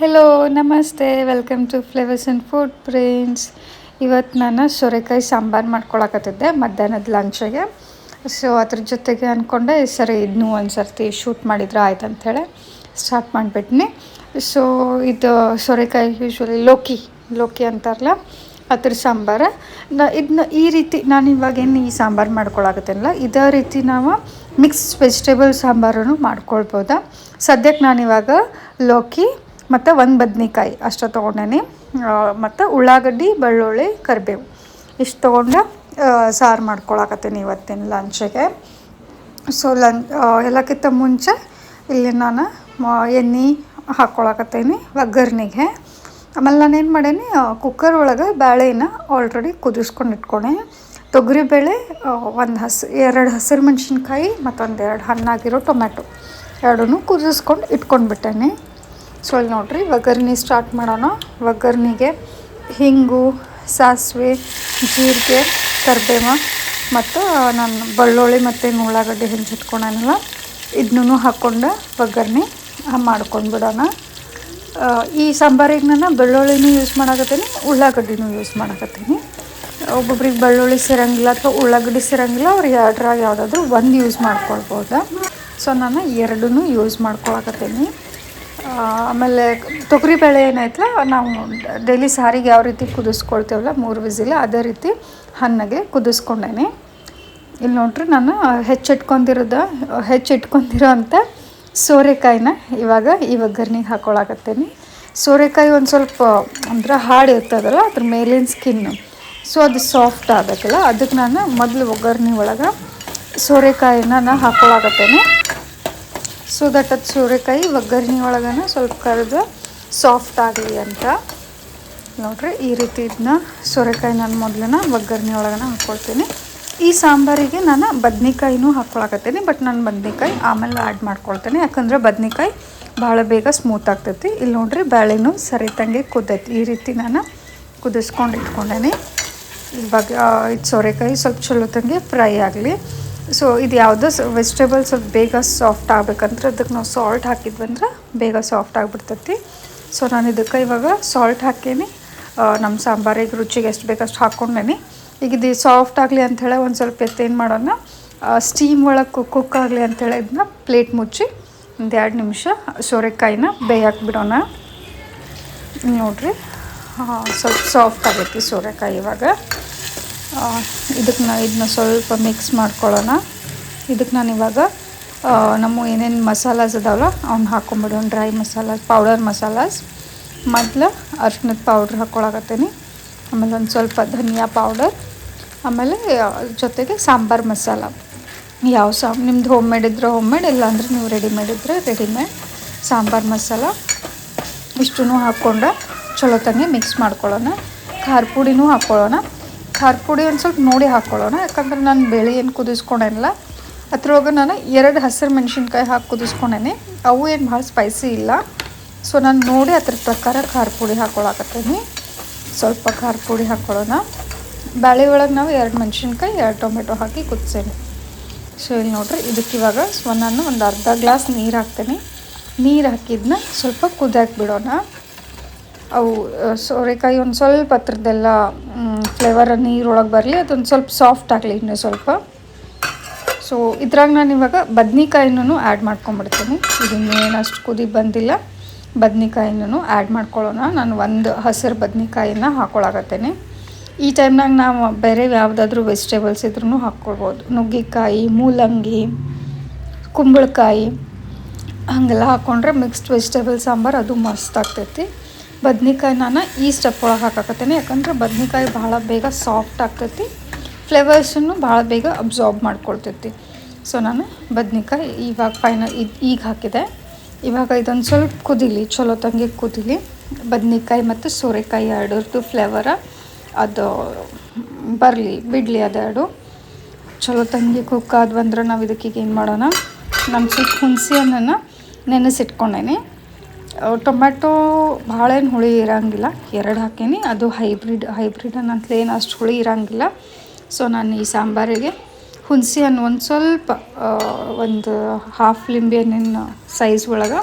Hello ನಮಸ್ತೆ. Welcome to flavours and food prints ಇವತ್ತು ನಾನು ಸೋರೆಕಾಯಿ ಸಾಂಬಾರು ಮಾಡ್ಕೊಳಕತ್ತಿದ್ದೆ, ಮಧ್ಯಾಹ್ನದ ಲಂಚಿಗೆ ಸೊ ಅದ್ರ ಜೊತೆಗೆ ಅಂದ್ಕೊಂಡೆ ಸರಿ ಇದನ್ನೂ ಒಂದು ಸರ್ತಿ ಶೂಟ್ ಮಾಡಿದ್ರೆ ಆಯ್ತು ಅಂಥೇಳಿ ಸ್ಟಾರ್ಟ್ ಮಾಡಿಬಿಟ್ನಿ. ಸೊ ಇದು ಸೋರೆಕಾಯಿ ಯೂಶ್ವಲಿ ಲೋಕಿ ಲೋಕಿ ಅಂತಾರಲ್ಲ, ಅದ್ರ ಸಾಂಬಾರು. ನ ಇದನ್ನ ಈ ರೀತಿ ನಾನು ಇವಾಗೇನು ಈ ಸಾಂಬಾರು ಮಾಡ್ಕೊಳಕತ್ತೇನಲ್ಲ, ಇದೇ ರೀತಿ ನಾವು ಮಿಕ್ಸ್ ವೆಜಿಟೇಬಲ್ ಸಾಂಬಾರನ್ನು ಮಾಡ್ಕೊಳ್ಬೋದಾ. ಸದ್ಯಕ್ಕೆ ನಾನಿವಾಗ ಲೋಕಿ ಮತ್ತು ಒಂದು ಬದ್ನೆಕಾಯಿ ಅಷ್ಟು ತೊಗೊಂಡೇನೆ. ಮತ್ತು ಉಳ್ಳಾಗಡ್ಡಿ, ಬೆಳ್ಳುಳ್ಳಿ, ಕರಿಬೇವು. ಇಷ್ಟು ತೊಗೊಂಡು ಸಾರು ಮಾಡ್ಕೊಳಕತ್ತೀನಿ ಇವತ್ತಿನ ಲಂಚಿಗೆ. ಸೊ ಲನ್ ಎಲ್ಲಕ್ಕಿಂತ ಮುಂಚೆ ಇಲ್ಲಿ ನಾನು ಎಣ್ಣೆ ಹಾಕ್ಕೊಳಕತ್ತೀನಿ ಒಗ್ಗರ್ನಿಗೆ ಆಮೇಲೆ ನಾನು ಏನು ಮಾಡೇನಿ ಕುಕ್ಕರ್ ಒಳಗೆ ಬೇಳೆನ ಆಲ್ರೆಡಿ ಕುದಿಸ್ಕೊಂಡು ಇಟ್ಕೊಂಡೆ ತೊಗರಿಬೇಳೆ ಒಂದು ಹಸಿ, ಎರಡು ಹಸಿರು ಮೆಣಸಿನ್ಕಾಯಿ ಮತ್ತೊಂದು ಎರಡು ಹಣ್ಣಾಗಿರೋ ಟೊಮ್ಯಾಟೊ. ಎರಡೂ ಕುದಿಸ್ಕೊಂಡು ಇಟ್ಕೊಂಡ್ಬಿಟ್ಟೇನೆ. ಸೊ ಇಲ್ಲಿ ನೋಡಿರಿ, ಒಗ್ಗರ್ಣೆ ಸ್ಟಾರ್ಟ್ ಮಾಡೋಣ. ಒಗ್ಗರ್ಣೆಗೆ ಹಿಂಗು, ಸಾಸಿವೆ, ಜೀರಿಗೆ, ಕರ್ಬೇವ ಮತ್ತು ನಾನು ಬೆಳ್ಳುಳ್ಳಿ ಮತ್ತು ಉಳ್ಳಾಗಡ್ಡೆ ಹೆಂಚಿಟ್ಕೊಂಡೇನಲ್ಲ ಇದನ್ನೂ ಹಾಕ್ಕೊಂಡು ಒಗ್ಗರ್ಣೆ ಮಾಡ್ಕೊಂಡು ಬಿಡೋಣ. ಈ ಸಾಂಬಾರಿಗೆ ನಾನು ಬೆಳ್ಳುಳ್ಳಿನೂ ಯೂಸ್ ಮಾಡಕತ್ತೀನಿ, ಉಳ್ಳಾಗಡ್ಡಿನೂ ಯೂಸ್ ಮಾಡಕತ್ತೀನಿ. ಒಬ್ಬೊಬ್ರಿಗೆ ಬೆಳ್ಳುಳ್ಳಿ ಸೇರಂಗಿಲ್ಲ ಅಥವಾ ಉಳ್ಳಾಗಡ್ಡಿ ಸೇರಂಗಿಲ್ಲ ಅವ್ರಿಗೆ ಎರಡರಾಗ ಯಾವುದಾದ್ರೂ ಒಂದು ಯೂಸ್ ಮಾಡ್ಕೊಳ್ಬೋದು. ಸೊ ನಾನು ಎರಡನ್ನೂ ಯೂಸ್ ಮಾಡ್ಕೊಳಕತ್ತೀನಿ. ಆ, ತೊಗರಿ ಬೇಳೆ ಏನಾಯ್ತಲ್ಲ ನಾವು ಡೈಲಿ ಸಾರಿಗೆ ಯಾವ ರೀತಿ ಕುದಿಸ್ಕೊಳ್ತೇವಲ್ಲ ಮೂರು ವಿಸಿಲ್ ಅದೇ ರೀತಿ ಹಣ್ಣಗೆ ಕುದಿಸ್ಕೊಂಡೇನೆ. ಇಲ್ಲಿ ನೋಡ್ರಿ ನಾನು ಹೆಚ್ಚಿಟ್ಕೊಂಡಿರೋದು ಹೆಚ್ಚಿಟ್ಕೊಂಡಿರೋ ಅಂಥ ಸೋರೆಕಾಯಿನ ಇವಾಗ ಈ ಒಗ್ಗರ್ಣಿಗೆ ಹಾಕೊಳಕತ್ತೇನೆ. ಸೋರೆಕಾಯಿ ಒಂದು ಸ್ವಲ್ಪ ಅಂದ್ರೆ ಹಾಡು ಇರ್ತದಲ್ಲ ಅದ್ರ ಮೇಲಿನ ಸ್ಕಿನ್ನು ಸೊ ಅದು ಸಾಫ್ಟ್ ಆಗತ್ತಲ್ಲ ಅದಕ್ಕೆ ನಾನು ಮೊದಲು ಒಗ್ಗರ್ನಿ ಒಳಗೆ ಸೋರೆಕಾಯಿನ ನಾನು ಹಾಕೊಳಕತ್ತೇನೆ. ಸೊ ದಟ್ ಅದು ಸೋರೆಕಾಯಿ ಒಗ್ಗರಣೆ ಒಳಗನ ಸ್ವಲ್ಪ ಕರೆದು ಸಾಫ್ಟ್ ಆಗಲಿ ಅಂತ. ನೋಡ್ರಿ ಈ ರೀತಿ ಇದನ್ನ ಸೋರೆಕಾಯಿ ನಾನು ಮೊದಲನ ಒಗ್ಗರಣೆ ಒಳಗನ ಹಾಕ್ಕೊಳ್ತೀನಿ ಈ ಸಾಂಬಾರಿಗೆ ನಾನು ಬದ್ನೆಕಾಯಿನೂ ಹಾಕ್ಕೊಳಕತ್ತೀನಿ ಬಟ್ ನಾನು ಬದ್ನೆಕಾಯಿ ಆಮೇಲೆ ಆ್ಯಡ್ ಮಾಡ್ಕೊಳ್ತೇನೆ. ಯಾಕಂದ್ರೆ ಬದ್ನೆಕಾಯಿ ಭಾಳ ಬೇಗ ಸ್ಮೂತ್ ಆಗ್ತೈತಿ. ಇಲ್ಲಿ ನೋಡ್ರಿ ಬೇಳೆನೂ ಸರಿತಂಗೆ ಕುದ್ದೈತಿ ಈ ರೀತಿ ನಾನು ಕುದಿಸ್ಕೊಂಡು ಇಟ್ಕೊಂಡೇನೆ. ಇವಾಗ ಇದು ಸೋರೆಕಾಯಿ ಸ್ವಲ್ಪ ಚಲೋ ತಂಗೆ ಫ್ರೈ ಆಗಲಿ. ಸೊ ಇದು ಯಾವುದೋ? ವೆಜಿಟೇಬಲ್ ಸ್ವಲ್ಪ ಬೇಗ ಸಾಫ್ಟ್ ಆಗಬೇಕಂದ್ರೆ ಅದಕ್ಕೆ ನಾವು ಸಾಲ್ಟ್ ಹಾಕಿದ್ವಂದ್ರೆ ಬೇಗ ಸಾಫ್ಟ್ ಆಗಿಬಿಡ್ತೈತಿ. ಸೊ ನಾನು ಇದಕ್ಕೆ ಇವಾಗ ಸಾಲ್ಟ್ ಹಾಕೇನಿ. ನಮ್ಮ ಸಾಂಬಾರಿಗೆ ರುಚಿಗೆ ಎಷ್ಟು ಬೇಕಷ್ಟು ಹಾಕ್ಕೊಂಡೇನಿ ಈಗ ಇದು ಸಾಫ್ಟ್ ಆಗಲಿ ಅಂಥೇಳಿ ಒಂದು ಸ್ವಲ್ಪ ಎತ್ತು ಏನು ಮಾಡೋಣ? ಸ್ಟೀಮ್ ಒಳಗೆ ಕುಕ್ ಆಗಲಿ ಅಂಥೇಳಿ ಇದನ್ನ ಪ್ಲೇಟ್ ಮುಚ್ಚಿ ಒಂದು ಎರಡು ನಿಮಿಷ ಸೋರೆಕಾಯಿನ ಬೇಯಕ್ಕೆ ಬಿಡೋಣ. ನೋಡಿರಿ. ಸ್ವಲ್ಪ ಸಾಫ್ಟ್ ಆಗೈತಿ ಸೋರೆಕಾಯಿ ಇವಾಗ. ಇದಕ್ಕೆ ನಾ ಇದನ್ನ ಸ್ವಲ್ಪ ಮಿಕ್ಸ್ ಮಾಡ್ಕೊಳ್ಳೋಣ. ಇದಕ್ಕೆ ನಾನು ಇವಾಗ ನಮ್ಮ ಏನೇನು ಮಸಾಲಾಸ್ ಇದಾವಲ್ಲ ಅವ್ನ ಹಾಕ್ಕೊಂಬಿಡೋಣ ಡ್ರೈ ಮಸಾಲ ಪೌಡರ್ ಮಸಾಲಾಸ್. ಮೊದಲು ಅರ್ಶಿನದ ಪೌಡ್ರ್ ಹಾಕ್ಕೊಳಕತ್ತೀನಿ ಆಮೇಲೆ ಒಂದು ಸ್ವಲ್ಪ ಧನಿಯಾ ಪೌಡರ್ ಆಮೇಲೆ ಜೊತೆಗೆ ಸಾಂಬಾರು ಮಸಾಲ. ಯಾವ ಸಾ ನಿಮ್ದು ಹೋಮ್ ಮೇಡ್ ಇದ್ರೆ ಹೋಮ್ ಮೇಡ್ ಇಲ್ಲಾಂದ್ರೆ ನೀವು ರೆಡಿಮೇಡ್ ಇದ್ದರೆ ರೆಡಿಮೇಡ್ ಸಾಂಬಾರು ಮಸಾಲ. ಇಷ್ಟು ಹಾಕ್ಕೊಂಡು ಚಲೋ ಮಿಕ್ಸ್ ಮಾಡ್ಕೊಳ್ಳೋಣ. ಖಾರ ಪುಡಿನೂ ಹಾಕ್ಕೊಳ್ಳೋಣ ಖಾರ ಪುಡಿ ಒಂದು ಸ್ವಲ್ಪ ನೋಡಿ ಹಾಕ್ಕೊಳ್ಳೋಣ ಯಾಕಂದ್ರೆ ನಾನು ಬೇಳೆ ಏನು ಕುದಿಸ್ಕೊಂಡೇನಲ್ಲ ಅದ್ರೊಳಗೆ ನಾನು ಎರಡು ಹಸಿರು ಮೆಣಸಿನ್ಕಾಯಿ ಹಾಕಿ ಕುದಿಸ್ಕೊಂಡೇನೆ. ಅವು ಏನು ಭಾಳ ಸ್ಪೈಸಿ ಇಲ್ಲ. ಸೊ ನಾನು ನೋಡಿ ಅದ್ರ ಪ್ರಕಾರ ಖಾರ ಪುಡಿ ಹಾಕ್ಕೊಳಕತ್ತೀನಿ ಸ್ವಲ್ಪ ಖಾರ ಪುಡಿ ಹಾಕ್ಕೊಳ್ಳೋಣ ಬ್ಯಾಳೆ ಒಳಗೆ ನಾವು ಎರಡು ಮೆಣಸಿನ್ಕಾಯಿ, ಎರಡು ಟೊಮೆಟೊ ಹಾಕಿ ಕುದಿಸೇನೆ. ಸೊ ಇಲ್ಲಿ ನೋಡ್ರಿ ಇದಕ್ಕೆ ಇವಾಗ ಸೊ ನಾನು ಒಂದು ಅರ್ಧ ಗ್ಲಾಸ್ ನೀರು ಹಾಕ್ತೇನೆ. ನೀರು ಹಾಕಿದ್ನ ಸ್ವಲ್ಪ ಕುದಿಯಾಕೆ ಬಿಡೋಣ. ಅವು ಸೋರೆಕಾಯಿ ಒಂದು ಸ್ವಲ್ಪ ಹತ್ರದ್ದೆಲ್ಲ ಫ್ಲೇವರ್ ನೀರೊಳಗೆ ಬರಲಿ, ಅದೊಂದು ಸ್ವಲ್ಪ ಸಾಫ್ಟ್ ಆಗಲಿ ಇನ್ನೂ ಸ್ವಲ್ಪ. ಸೊ ಇದ್ರಾಗ ನಾನು ಇವಾಗ ಬದ್ನಿಕಾಯಿನೂ ಆ್ಯಡ್ ಮಾಡ್ಕೊಂಬಿಡ್ತೀನಿ. ಇದನ್ನೇನು ಅಷ್ಟು ಕುದಿ ಬಂದಿಲ್ಲ. ಬದ್ನಿಕಾಯಿನೂ ಆ್ಯಡ್ ಮಾಡ್ಕೊಳ್ಳೋಣ. ನಾನು ಒಂದು ಹಸಿರು ಬದ್ನಿಕಾಯಿನ ಹಾಕ್ಕೊಳಕತ್ತೇನೆ ಈ ಟೈಮ್ನಾಗ ನಾವು ಬೇರೆ ಯಾವುದಾದ್ರೂ ವೆಜಿಟೇಬಲ್ಸ್ ಇದ್ರೂ ಹಾಕ್ಕೊಳ್ಬೋದು ನುಗ್ಗೆಕಾಯಿ, ಮೂಲಂಗಿ, ಕುಂಬಳಕಾಯಿ, ಹಾಗೆಲ್ಲ ಹಾಕ್ಕೊಂಡ್ರೆ ಮಿಕ್ಸ್ಡ್ ವೆಜಿಟೇಬಲ್ ಸಾಂಬಾರು ಅದು ಮಸ್ತ್ ಆಗ್ತೈತಿ. ಬದ್ನಿಕಾಯಿ ನಾನು ಈ ಸ್ಟೆಪ್ ಒಳಗೆ ಹಾಕಾಕತ್ತೇನೆ. ಯಾಕಂದ್ರೆ ಬದ್ನಿಕಾಯಿ ಭಾಳ ಬೇಗ ಸಾಫ್ಟ್ ಆಗ್ತೈತಿ. ಫ್ಲೇವರ್ಸನ್ನು ಭಾಳ ಬೇಗ ಅಬ್ಸಾರ್ಬ್ ಮಾಡ್ಕೊಳ್ತೈತಿ. ಸೊ ನಾನು ಬದ್ನಿಕಾಯಿ ಇವಾಗ ಫೈನಲ್ ಇದು ಈಗ ಹಾಕಿದೆ. ಇವಾಗ ಇದೊಂದು ಸ್ವಲ್ಪ ಕುದೀಲಿ, ಚಲೋ ತಂಗೆ ಕುದೀಲಿ. ಬದ್ನಿಕಾಯಿ ಮತ್ತು ಸೋರೆಕಾಯಿ ಎರಡರದ್ದು ಫ್ಲೇವರ ಅದು ಬರಲಿ, ಬಿಡಲಿ ಅದೆರಡು. ಚಲೋ ತಂಗಿ ಕುಕ್ ಆದ್ವಂದ್ರೆ ನಾವು ಇದಕ್ಕೆ ಈಗ ಏನು ಮಾಡೋಣ? ನಮ್ಮ ಸ್ವಲ್ಪ ಹುಣಸೆ ಹಣ್ಣನ್ನು ನೆನೆಸಿಟ್ಕೊಂಡೇನಿ. ಟೊಮ್ಯಾಟೊ ಭಾಳ ಏನು ಹುಳಿ ಇರೋಂಗಿಲ್ಲ. ಎರಡು ಹಾಕೀನಿ. ಅದು ಹೈಬ್ರಿಡ್ ಹೈಬ್ರಿಡ್ ಅನ್ನಂತಲೇ ಏನು ಅಷ್ಟು ಹುಳಿ ಇರೋಂಗಿಲ್ಲ. ಸೊ ನಾನು ಈ ಸಾಂಬಾರಿಗೆ ಹುಣಸೆ ಹಣ್ಣು ಒಂದು ಸ್ವಲ್ಪ ಒಂದು ಹಾಫ್ ಲಿಂಬೆ ಹಣ್ಣಿನ ಸೈಜ್ ಒಳಗೆ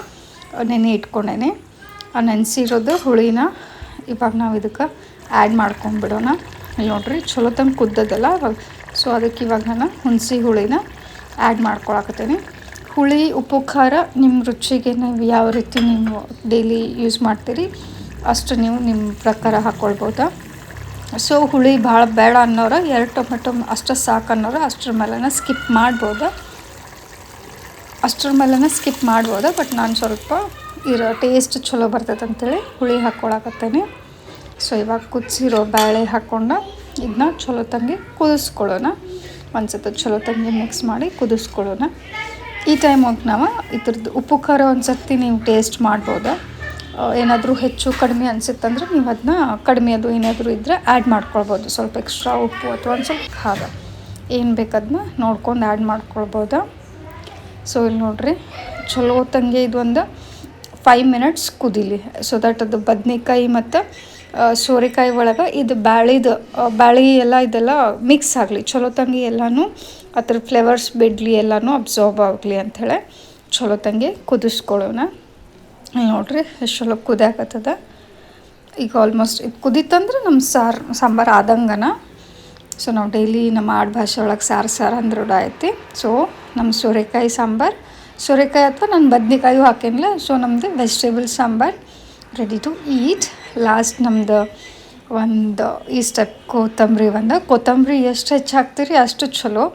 ನೆನೆ ಇಟ್ಕೊಂಡೇನೆ. ಆ ನೆನೆಸಿರೋದು ಹುಳಿನ ಇವಾಗ ನಾವು ಇದಕ್ಕೆ ಆ್ಯಡ್ ಮಾಡ್ಕೊಂಡ್ಬಿಡೋಣ ಇಲ್ಲಿ ನೋಡ್ರಿ ಚಲೋ ತಂಗೆ ಕುದ್ದದಲ್ಲ. ಸೊ ಅದಕ್ಕೆ ಇವಾಗ ನಾನು ಹುಣಸೆ ಹುಳಿನ ಆ್ಯಡ್ ಮಾಡ್ಕೊಳಕತ್ತೀನಿ. ಹುಳಿ, ಉಪ್ಪು, ಖಾರ ನಿಮ್ಮ ರುಚಿಗೆ ನೀವು ಯಾವ ರೀತಿ ನೀವು ಡೈಲಿ ಯೂಸ್ ಮಾಡ್ತೀರಿ, ಅಷ್ಟು ನೀವು ನಿಮ್ಮ ಪ್ರಕಾರ ಹಾಕ್ಕೊಳ್ಬೋದು ಸೊ ಹುಳಿ ಭಾಳ ಬೇಡ ಅನ್ನೋರು, ಎರಡು ಟೊಮೆಟೊ ಅಷ್ಟು ಸಾಕು ಅನ್ನೋರು ಅಷ್ಟರ ಮೇಲೆ ಸ್ಕಿಪ್ ಮಾಡ್ಬೋದು? ಅಷ್ಟರ ಮೇಲೆ ಸ್ಕಿಪ್ ಮಾಡ್ಬೋದು? ಬಟ್ ನಾನು ಸ್ವಲ್ಪ ಇರೋ ಟೇಸ್ಟ್ ಚಲೋ ಬರ್ತೈತೆ ಅಂತೇಳಿ ಹುಳಿ ಹಾಕ್ಕೊಳಕತ್ತೇನೆ ಸೊ ಇವಾಗ ಕುದಿಸಿರೋ ಬೇಳೆ ಹಾಕ್ಕೊಂಡು ಇದನ್ನ ಚಲೋ ತಂಗಿ ಕುದಿಸ್ಕೊಳ್ಳೋಣ. ಒಂದು ಸತ ಚಲೋ ತಂಗಿ ಮಿಕ್ಸ್ ಮಾಡಿ ಕುದಿಸ್ಕೊಳ್ಳೋಣ. ಈ ಟೈಮಾಗ ನಾವು ಇದ್ರದ್ದು ಉಪ್ಪು, ಖಾರ ಒಂದು ನೀವು ಟೇಸ್ಟ್ ಮಾಡ್ಬೋದು. ಏನಾದರೂ ಹೆಚ್ಚು, ಕಡಿಮೆ ಅನಿಸುತ್ತಂದ್ರೆ ನೀವು ಅದನ್ನ ಕಡಿಮೆ ಅದು ಏನಾದರೂ ಇದ್ದರೆ ಆ್ಯಡ್ ಮಾಡ್ಕೊಳ್ಬೋದು. ಸ್ವಲ್ಪ ಎಕ್ಸ್ಟ್ರಾ ಉಪ್ಪು ಅಥವಾ ಒಂದು ಸ್ವಲ್ಪ ಖಾರ. ಏನು ಬೇಕದನ್ನ ನೋಡ್ಕೊಂಡು ಆ್ಯಡ್ ಮಾಡ್ಕೊಳ್ಬೋದು. ಸೊ ಇಲ್ಲಿ ನೋಡಿರಿ. ಚಲೋ ತಂಗೆ ಒಂದು ಫೈವ್ ಮಿನಿಟ್ಸ್ ಕುದೀಲಿ. ಸೊ ದಟ್ ಅದು ಬದ್ನೆಕಾಯಿ ಮತ್ತು ಸೋರೆಕಾಯಿ ಒಳಗೆ ಇದು ಬ್ಯಾಳಿದು ಬ್ಯಾಳಿ ಎಲ್ಲ ಇದೆಲ್ಲ ಮಿಕ್ಸ್ ಆಗಲಿ. ಚಲೋ ತಂಗಿ ಎಲ್ಲನೂ ಅದ್ರ ಫ್ಲೇವರ್ಸ್ ಬಿಡಲಿ ಎಲ್ಲನೂ ಅಬ್ಸಾರ್ಬ್ ಆಗಲಿ ಅಂಥೇಳಿ ಚಲೋ ತಂಗಿ ಕುದಿಸ್ಕೊಳ್ಳೋಣ. ನೋಡಿರಿ, ಎಷ್ಟು ಚಲೋ ಕುದಿಯಾಕತ್ತದ. ಈಗ ಆಲ್ಮೋಸ್ಟ್ ಇದು ಕುದಿತಂದ್ರೆ ನಮ್ಮ ಸಾರು, ಸಾಂಬಾರು ಆದಂಗನ. ಸೊ ನಾವು ಡೈಲಿ ನಮ್ಮ ಆಡು ಭಾಷೆ ಒಳಗೆ ಸಾರು ಸಾರು ಅಂದ್ರೆ ಐತಿ ಸೊ ನಮ್ಮ ಸೋರೆಕಾಯಿ ಸಾಂಬಾರು. ಸೋರೆಕಾಯಿ ಅಥವಾ ನಾನು ಬದ್ನೆಕಾಯಿ ಹಾಕೇನಿಲ್ಲ ಸೊ ನಮ್ಮದು vegetable sambar ready to eat last ನಮ್ಮದು ಒಂದು ಈ ಸ್ಟೆಪ್ ಕೊತ್ತಂಬರಿ ಒಂದು. ಕೊತ್ತಂಬರಿ ಎಷ್ಟು ಹೆಚ್ಚು ಹಾಕ್ತೀರಿ? ಅಷ್ಟು ಚಲೋ.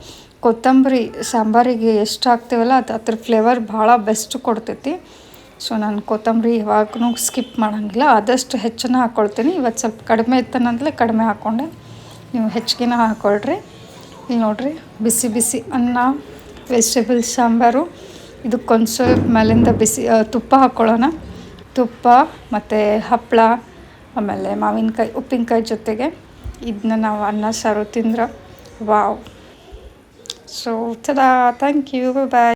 ಕೊತ್ತಂಬರಿ ಸಾಂಬಾರಿಗೆ ಎಷ್ಟು ಹಾಕ್ತೀವಲ್ಲ, ಅದು ಅದ್ರ ಫ್ಲೇವರ್ ಭಾಳ ಬೆಸ್ಟ್ ಕೊಡ್ತೈತಿ. ಸೊ ನಾನು ಕೊತ್ತಂಬರಿ ಯಾವಾಗೂ ಸ್ಕಿಪ್ ಮಾಡೋಂಗಿಲ್ಲ. ಆದಷ್ಟು ಹೆಚ್ಚನ್ನು ಹಾಕ್ಕೊಳ್ತೀನಿ ಇವತ್ತು ಸ್ವಲ್ಪ ಕಡಿಮೆ ಇತ್ತನಂತಲೇ ಕಡಿಮೆ ಹಾಕ್ಕೊಂಡೆ ನೀವು ಹೆಚ್ಚಿಗೆನ ಹಾಕ್ಕೊಳ್ರಿ ಇಲ್ಲಿ ನೋಡಿರಿ, ಬಿಸಿ ಬಿಸಿ ಅನ್ನ ವೆಜಿಟೇಬಲ್ ಸಾಂಬಾರು, ಇದಕ್ಕೊಂದು ಸ್ವಲ್ಪ ಮೇಲಿಂದ ಬಿಸಿ, ತುಪ್ಪ ಹಾಕ್ಕೊಳ್ಳೋಣ ತುಪ್ಪ ಮತ್ತು ಹಪ್ಪಳ ಆಮೇಲೆ ಮಾವಿನಕಾಯಿ ಉಪ್ಪಿನಕಾಯಿ ಜೊತೆಗೆ ಇದನ್ನ ನಾವು ಅನ್ನ, ಸಾರು ತಿಂದ್ರೆ. ವಾವ್. ಸೊ ತದಾ ಥ್ಯಾಂಕ್ ಯು ಬಾಯ್